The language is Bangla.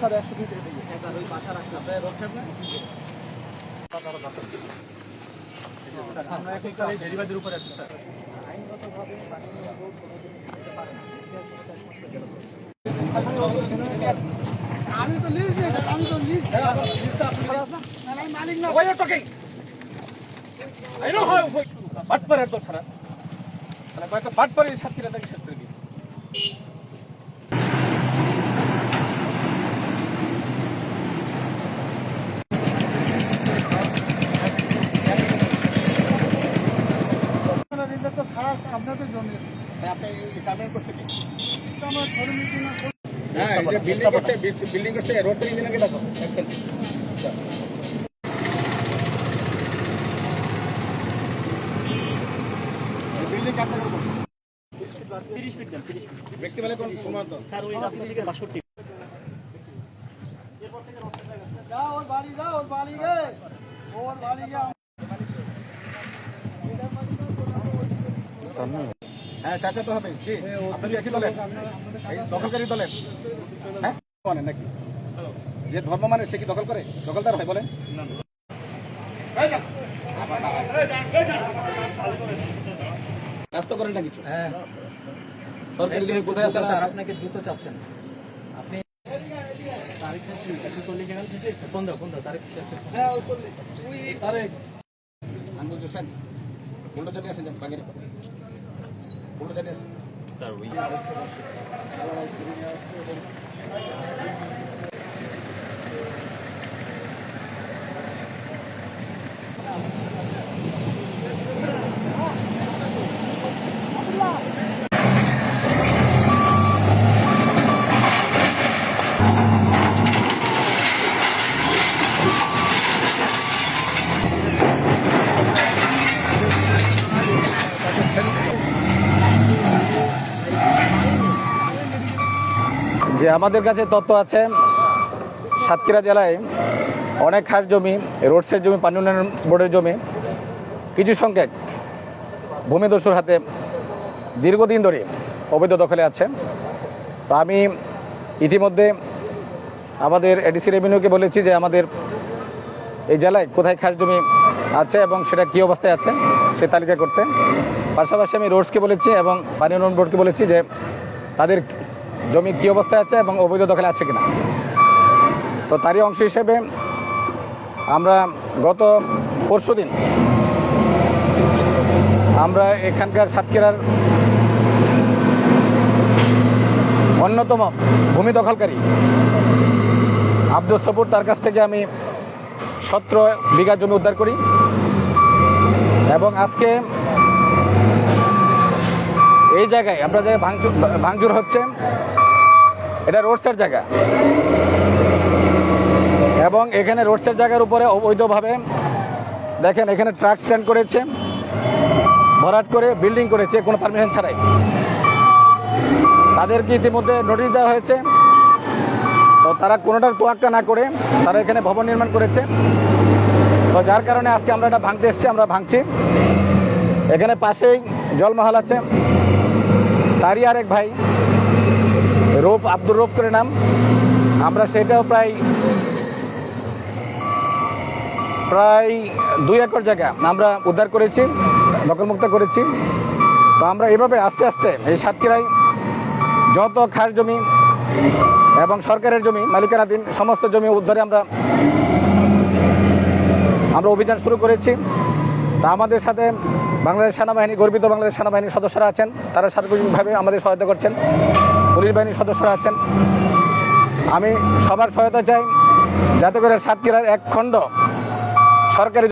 স্যার একশো ফিট এদিকে। ওই থাকবে আমরা এখন স্যার এই উপরে আছি স্যার। আমি তো লিস্ট দিয়ে আমি তো লিস্ট মালিক না। you talking? I know how বাটপার একদম ছাড়া মানে কয়েকটা বাটপারের সাথীরা তাকে শেষ করে দিয়েছে। আপনাদের জন্য। আপনি টার্মিনেট করছে কি? আমার ছোট হ্যাঁ এই যে বিল্ডিং করছে বিল্ডিং করছে রোড সাইড ইঞ্জিনিয়ারকে বিল্ডিং কাটতে করব তিরিশ ফিট দেন তিরিশ ফিট ব্যক্তি বলে কোন সীমান্ত? স্যার ওই রাস্তা থেকে বাষট্টি। যা ওর বাড়ি যা ওর বাড়ি গে ওর বাড়ি গে হ্যাঁ চাচা তো হবে। কি? আপনি একই দলের? এই দখলকারী দলের? হ্যাঁ? মানে নাকি? যে ধর্ম মানে সে কি দখল করে? দখলদার হয় বলেন। কাজ তো করেন না কিছু। হ্যাঁ। সরকারি জমি কোথায় আছে? স্যার আপনাকে দ্রুত চাচ্ছেন আপনি তারিখ একশো চল্লিশ পনেরো পনেরো তারিখ আমি বলছি উল্টো জানি আসেন বাগের উল্টো জানি আসেন স্যার ওই যে আমাদের কাছে তথ্য আছে, সাতক্ষীরা জেলায় অনেক খাস জমি, রোডসের জমি, পানি উন্নয়ন বোর্ডের জমি, কিছু সংখ্যক ভূমিদস্যুর হাতে দীর্ঘদিন ধরে অবৈধ দখলে আছে। তো আমি ইতিমধ্যে আমাদের এডিসি রেভিনিউকে বলেছি যে আমাদের এই জেলায় কোথায় খাস জমি আছে এবং সেটা কী অবস্থায় আছে, সে তালিকা করতে। পাশাপাশি আমি রোডসকে বলেছি এবং পানি উন্নয়ন বোর্ডকে বলেছি যে তাদের জমি কী অবস্থায় আছে এবং অবৈধ দখলে আছে কিনা? তো তারই অংশ হিসেবে আমরা গত পরশু দিন আমরা এখানকার সাতক্ষীরার অন্যতম ভূমি দখলকারী আব্দুল সবুর তার কাছ থেকে আমি সতেরো বিঘা জমি উদ্ধার করি। এবং আজকে এই জায়গায় যে ভাঙচুর ভাঙচুর হচ্ছে। এটা রোডসের জায়গা। এবং এখানে রোডসের জায়গার উপরে অবৈধভাবে, দেখেন, এখানে ট্রাক স্ট্যান্ড করেছে, ভরাট করে বিল্ডিং করেছে, কোনো পারমিশন ছাড়াই। তাদেরকে ইতিমধ্যে নোটিশ দেওয়া হয়েছে। তো তারা কোনোটার তোয়াক্কা না করে তারা এখানে ভবন নির্মাণ করেছে। তো যার কারণে আজকে আমরা এটা ভাঙতে এসেছি, আমরা ভাঙছি। এখানে পাশেই জলমহল আছে। তারই আরেক ভাই, রৌফ, আব্দুর রৌফ করে নাম। আমরা সেটাও প্রায় প্রায় দুই একর জায়গা আমরা উদ্ধার করেছি দখলমুক্ত করেছি। তো আমরা এভাবে আস্তে আস্তে এই সাতক্ষীরায় যত খাস জমি এবং সরকারের জমি, মালিকানাধীন সমস্ত জমি উদ্ধারে আমরা আমরা অভিযান শুরু করেছি। তা আমাদের সাথে বাংলাদেশ সেনাবাহিনী, গর্বিত বাংলাদেশ সেনাবাহিনীর সদস্যরা আছেন। তারা সার্বজনীনভাবে আমাদের সহায়তা করছেন। পুলিশ বাহিনীর সদস্যরা আছেন। আমি সবার সহায়তা চাই, যাতে করে সাতক্ষীরার এক খণ্ড সরকারি